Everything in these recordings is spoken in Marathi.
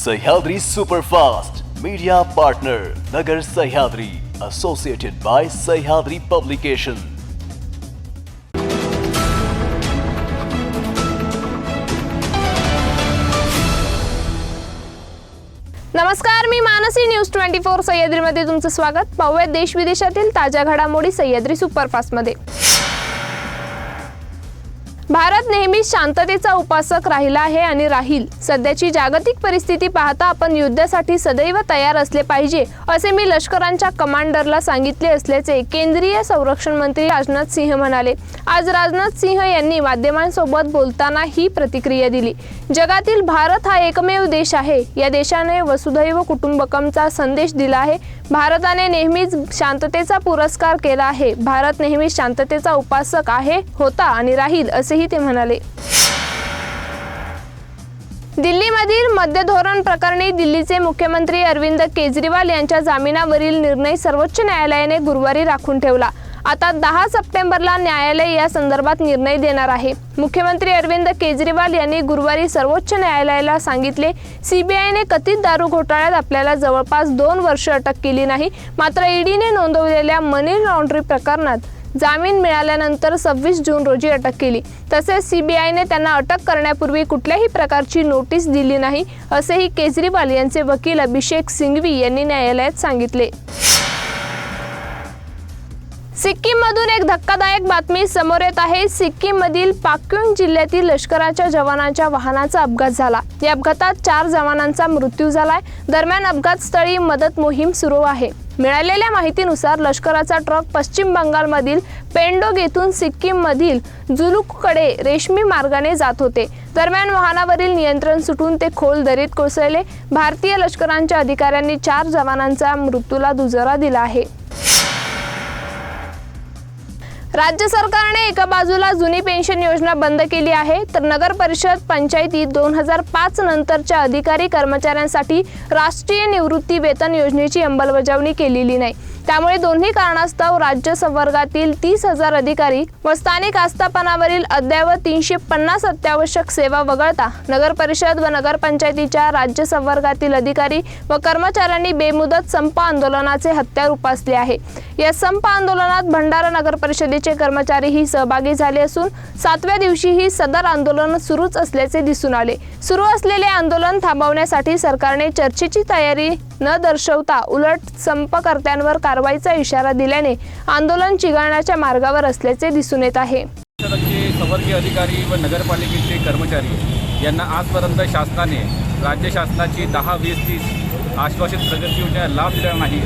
Sahyadri superfast media partner Nagar Sahyadri associated by Sahyadri publication नमस्कार मी मानसी न्यूज ट्वेंटी फोर सह्याद्रीमध्ये तुमचं स्वागत. पाहूया देश विदेशातील ताज्या घडामोडी सह्याद्री सुपरफास्टमध्ये. भारत नेहमीच शांततेचा उपासक राहिला आहे आणि राहील. सध्याची जागतिक परिस्थिती पाहता आपण युद्धासाठी सदैव तयार असले पाहिजे असे मी लष्करांच्या कमांडरला सांगितले असल्याचे केंद्रीय संरक्षण मंत्री राजनाथ सिंह म्हणाले. आज राजनाथ सिंह यांनी माध्यमांसोबत बोलताना ही प्रतिक्रिया दिली. जगातील भारत हा एकमेव देश आहे. या देशाने वसुधैव कुटुंबकमचा संदेश दिला आहे. भारताने नेहमीच शांततेचा पुरस्कार केला आहे. भारत नेहमीच शांततेचा उपासक आहे होता आणि राहील असेही ते म्हणाले. दिल्लीमधील मद्य धोरण प्रकरणी दिल्लीचे मुख्यमंत्री अरविंद केजरीवाल यांच्या जामिनावरील निर्णय सर्वोच्च न्यायालयाने गुरुवारी राखून ठेवला. आता दहा सप्टेंबरला न्यायालय या संदर्भात निर्णय देणार आहे. मुख्यमंत्री अरविंद केजरीवाल यांनी गुरुवारी सर्वोच्च न्यायालयाला सांगितले सीबीआयने कथित दारू घोटाळ्यात आपल्याला जवळपास दोन वर्ष अटक केली नाही. मात्र ईडीने नोंदवलेल्या मनी लॉन्ड्री प्रकरणात जामीन मिळाल्यानंतर सव्वीस जून रोजी अटक केली. तसेच सीबीआयने त्यांना अटक करण्यापूर्वी कुठल्याही प्रकारची नोटीस दिली नाही असेही केजरीवाल यांचे वकील अभिषेक सिंघवी यांनी न्यायालयात सांगितले. सिक्कीममधून एक धक्कादायक बातमी समोर येत आहे. सिक्कीममधील पाक्युंग जिल्ह्यातील लष्कराच्या जवानांच्या वाहनाचा अपघात झाला. या अपघातात चार जवानांचा मृत्यू झालाय. दरम्यान अपघात स्थळी मदत मोहीम सुरू आहे. मिळालेल्या माहितीनुसार लष्कराचा ट्रक पश्चिम बंगालमधील पेंडोग येथून सिक्कीममधील जुलुककडे रेशमी मार्गाने जात होते. दरम्यान वाहनावरील नियंत्रण सुटून ते खोल दरीत कोसळले. भारतीय लष्करांच्या अधिकाऱ्यांनी चार जवानांचा मृत्यूला दुजोरा दिला आहे. राज्य सरकारने एका बाजूला जुनी पेन्शन योजना बंद केली आहे तर नगर परिषद पंचायती दोन हजार पाच नंतरच्या अधिकारी कर्मचाऱ्यांसाठी राष्ट्रीय निवृत्ती वेतन योजनेची अंमलबजावणी केलेली नाही. त्यामुळे दोन्ही कारणास्तव राज्य संवर्गातील तीस हजार अधिकारी व स्थानिक आस्थापनावरील अद्ययावत तीनशे पन्नास अत्यावश्यक सेवा वगळता नगर परिषद व नगरपंचायतीच्या राज्य संवर्गातील अधिकारी व कर्मचाऱ्यांनी बेमुदत संप आंदोलनाचे हत्यार उपासले आहे. या संप आंदोलनात भंडारा नगर परिषदेचे कर्मचारीही सहभागी झाले असून सातव्या दिवशीही सदर आंदोलन सुरूच असल्याचे दिसून आले. सुरू असलेले आंदोलन थांबवण्यासाठी सरकारने चर्चेची तयारी न दर्शवता उलट संपकर्त्यांवर कारवाईचा इशारा दिल्याने आंदोलन चिघळण्याच्या मार्गावर असल्याचे दिसून येत आहे. संवर्गीय अधिकारी व नगरपालिकेचे कर्मचारी यांना आजपर्यंत शासनाने राज्य शासनाची दहा वीस तीस आश्वासित प्रगती योजना लाभ दिला नाही.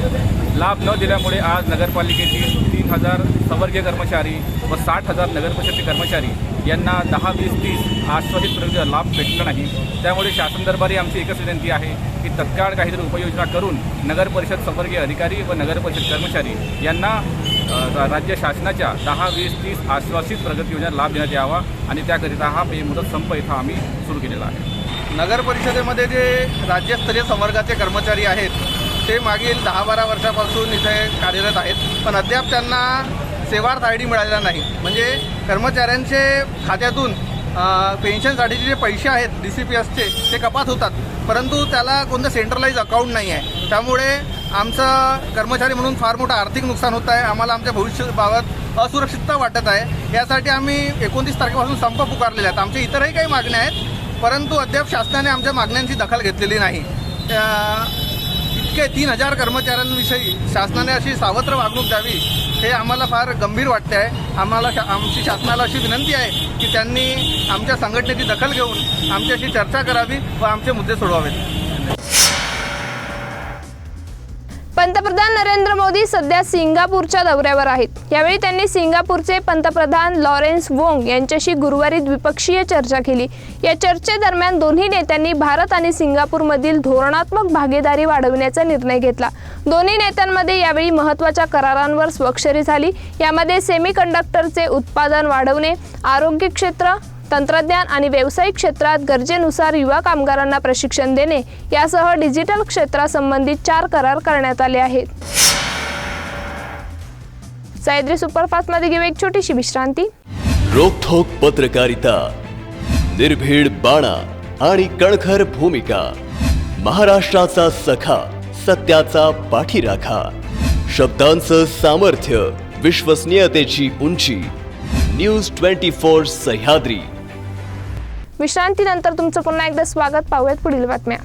लाभ न दिल्यामुळे आज नगरपालिकेतील तीन हजार संवर्गीय कर्मचारी व साठ हजार नगरपरिषदेचे कर्मचारी यांना दहा वीस तीस आश्वासित प्रगतीचा लाभ भेटला नाही. त्यामुळे शासन दरबारी आमची एकच विनंती आहे की तत्काळ काहीतरी उपाययोजना करून नगरपरिषद संवर्गीय अधिकारी व नगरपरिषद कर्मचारी यांना राज्य शासनाच्या दहा वीस तीस आश्वासित प्रगती योजना लाभ देण्यात यावा आणि त्याकरिता हा बेमुदत संप इथं आम्ही सुरू केलेला आहे. नगर परिषदेमध्ये जे राज्यस्तरीय संवर्गाचे कर्मचारी आहेत ते मागील दहा बारा वर्षापासून इथे कार्यरत आहेत. पण अद्याप त्यांना सेवार्थ आय डी मिळालेला नाही. म्हणजे कर्मचाऱ्यांचे खात्यातून पेन्शनसाठीचे जे पैसे आहेत डी सी पी एसचे ते कपात होतात. परंतु त्याला कोणतं सेंट्रलाइज अकाउंट नाही आहे. त्यामुळे आमचं कर्मचारी म्हणून फार मोठं आर्थिक नुकसान होत आहे. आम्हाला आमच्या भविष्याबाबत असुरक्षितता वाटत आहे. यासाठी आम्ही एकोणतीस तारखेपासून संप पुकारलेले आहेत आमच्या इतरही काही मागण्या आहेत परंतु अद्याप शासनाने आमच्या मागण्यांची दखल घेतलेली नाही. त्या- इतके तीन हजार कर्मचाऱ्यांविषयी शासनाने अशी सावत्र वागणूक द्यावी हे आम्हाला फार गंभीर वाटते आहे आम्हाला शा आमची शासनाला अशी विनंती आहे की त्यांनी आमच्या संघटनेची दखल घेऊन आमच्याशी चर्चा करावी व आमचे मुद्दे सोडवावेत. पंतप्रधान नरेंद्र मोदी सध्या सिंगापूरच्या दौऱ्यावर आहेत. यावेळी त्यांनी सिंगापूरचे पंतप्रधान लॉरेन्स वोंग यांच्याशी गुरुवारी द्विपक्षीय चर्चा केली. या चर्चेदरम्यान दोन्ही नेत्यांनी भारत आणि सिंगापूरमधील धोरणात्मक भागीदारी वाढवण्याचा निर्णय घेतला. दोन्ही नेत्यांमध्ये यावेळी महत्त्वाच्या करारांवर स्वाक्षरी झाली. यामध्ये सेमीकंडक्टरचे उत्पादन वाढवणे आरोग्य क्षेत्र तंत्रज्ञान आणि व्यावसायिक क्षेत्रात गरजेनुसार युवा कामगारांना प्रशिक्षण देणे यासह डिजिटल क्षेत्रासंबंधित चार करार करण्यात आले आहेत. सह्याद्री सुपरफास्टमध्ये घेऊ एक छोटीशी विश्रांती. रोखोक पत्रकारिता निर्भीड बाणा आणि कणखर भूमिका महाराष्ट्राचा सखा सत्याचा पाठीराखा शब्दांचं सामर्थ्य विश्वसनीयतेची उंची न्यूज ट्वेंटी फोर सह्याद्री. विश्रांतीनंतर तुमचं पुन्हा एकदा स्वागत. पाहूयात पुढील बातम्या.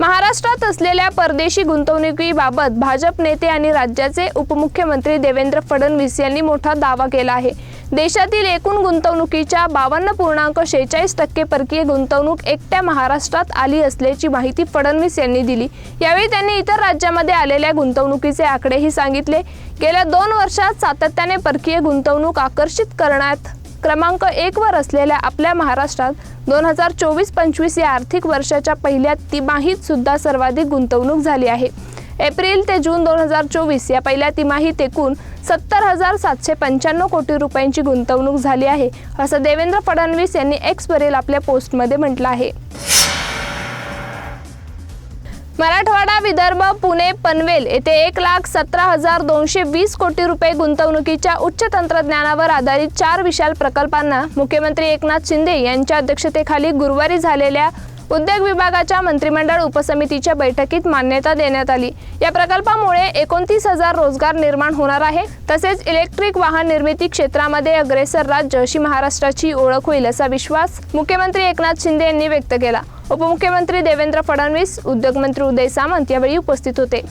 महाराष्ट्रात असलेल्या परदेशी गुंतवणुकीबाबत भाजप नेते आणि राज्याचे उपमुख्यमंत्री देवेंद्र फडणवीस यांनी मोठा दावा केला आहे. देशातील एकूण गुंतवणुकीच्या बावन्न पूर्णांक शेहेचाळीस टक्के परकीय गुंतवणूक एकट्या महाराष्ट्रात आली असल्याची माहिती फडणवीस यांनी दिली. यावेळी त्यांनी इतर राज्यामध्ये आलेल्या गुंतवणुकीचे आकडेही सांगितले. गेल्या दोन वर्षात सातत्याने परकीय गुंतवणूक आकर्षित करण्यात क्रमांक एकवर असलेल्या आपल्या महाराष्ट्रात दोन हजार चोवीस पंचवीस या आर्थिक वर्षाच्या पहिल्या तिमाहीत सुद्धा सर्वाधिक गुंतवणूक झाली आहे. एप्रिल ते जून दोन हजार चोवीस या पहिल्या तिमाहीत एकूण सत्तर हजार सातशे पंच्याण्णव कोटी रुपयांची गुंतवणूक झाली आहे असं देवेंद्र फडणवीस यांनी एक्सवरील आपल्या पोस्टमध्ये म्हटलं आहे. मराठवाडा विदर्भ पुणे पनवेल येथे एक लाख सतरा हजार दोनशे वीस कोटी रुपये गुंतवणुकीच्या उच्च तंत्रज्ञानावर आधारित चार विशाल प्रकल्पांना मुख्यमंत्री एकनाथ शिंदे यांच्या अध्यक्षतेखाली गुरुवारी झालेल्या उद्योग विभागाच्या मंत्रिमंडळ उपसमितीच्या बैठकीत मान्यता देण्यात आली. या प्रकल्पामुळे एकोणतीस हजार रोजगार निर्माण होणार आहे. तसेच इलेक्ट्रिक वाहन निर्मिती क्षेत्रामध्ये अग्रेसर राज्य अशी महाराष्ट्राची ओळख होईल असा विश्वास मुख्यमंत्री एकनाथ शिंदे यांनी व्यक्त केला. उपमुख्यमंत्री देवेंद्र फडणवीस उद्योगमंत्री उदय सामंत यावेळी उपस्थित होते.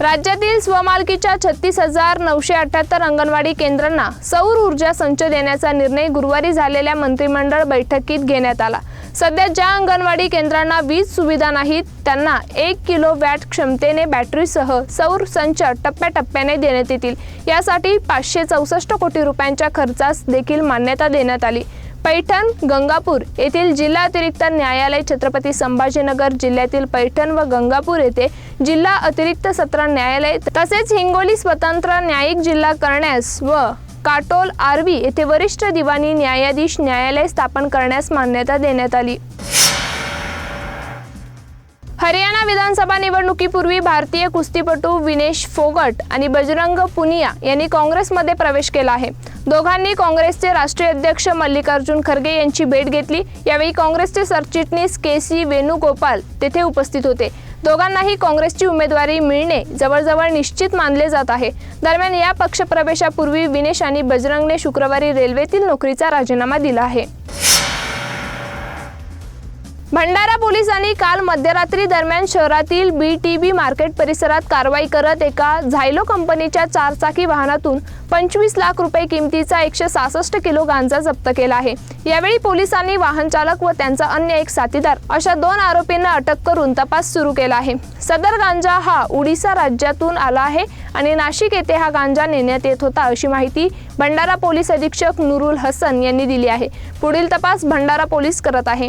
राज्यातील स्वमालकीच्या छत्तीस हजार नऊशे अठ्याहत्तर अंगणवाडी केंद्रांना सौर ऊर्जा संच देण्याचा निर्णय गुरुवारी झालेल्या मंत्रिमंडळ बैठकीत घेण्यात आला. सध्या ज्या अंगणवाडी केंद्रांना वीज सुविधा नाहीत त्यांना एक किलो वॅट क्षमतेने बॅटरीसह सौर संच टप्प्याटप्प्याने देण्यात येतील. यासाठी पाचशे चौसष्ट कोटी रुपयांच्या खर्चास देखील मान्यता देण्यात आली. पैठण गंगापूर येथील जिल्हा अतिरिक्त न्यायालय छत्रपती संभाजीनगर जिल्ह्यातील पैठण व गंगापूर येथे जिल्हा अतिरिक्त सत्र न्यायालय तसेच हिंगोली स्वतंत्र न्यायिक जिल्हा करण्यास व काटोल आर्वी येथे वरिष्ठ दिवाणी न्यायाधीश न्यायालय स्थापन करण्यास मान्यता देण्यात आली. हरियाणा विधानसभा निवडणुकीपूर्वी भारतीय कुस्तीपटू विनेश फोगट आणि बजरंग पुनिया यांनी काँग्रेसमध्ये प्रवेश केला आहे. दोघांनी काँग्रेसचे राष्ट्रीय अध्यक्ष मल्लिकार्जुन खरगे यांची भेट घेतली. यावेळी काँग्रेसचे सरचिटणीस के सी वेणुगोपाल तेथे उपस्थित होते. दोघांनाही काँग्रेसची उमेदवारी मिळणे जवळजवळ निश्चित मानले जात आहे. दरम्यान या पक्षप्रवेशापूर्वी विनेश आणि बजरंगने शुक्रवारी रेल्वेतील नोकरीचा राजीनामा दिला आहे. भंडारा पोलिसांनी काल मध्यरात्री दरम्यान शहरातील बी टी बी मार्केट परिसरात कारवाई करत एका झायलो कंपनीच्या चारचाकी वाहनातून पंचवीस लाख रुपये किमतीचा एकशे सहासष्ट किलो गांजा जप्त केला आहे. यावेळी पोलिसांनी वाहन चालक व त्यांचा अन्य एक साथीदार अशा दोन आरोपींना अटक करून तपास सुरू केला आहे. सदर गांजा हा उडीसा राज्यातून आला आहे आणि नाशिक येथे हा गांजा नेण्यात येत होता अशी माहिती भंडारा पोलीस अधीक्षक नुरुल हसन यांनी दिली आहे. पुढील तपास भंडारा पोलीस करत आहे.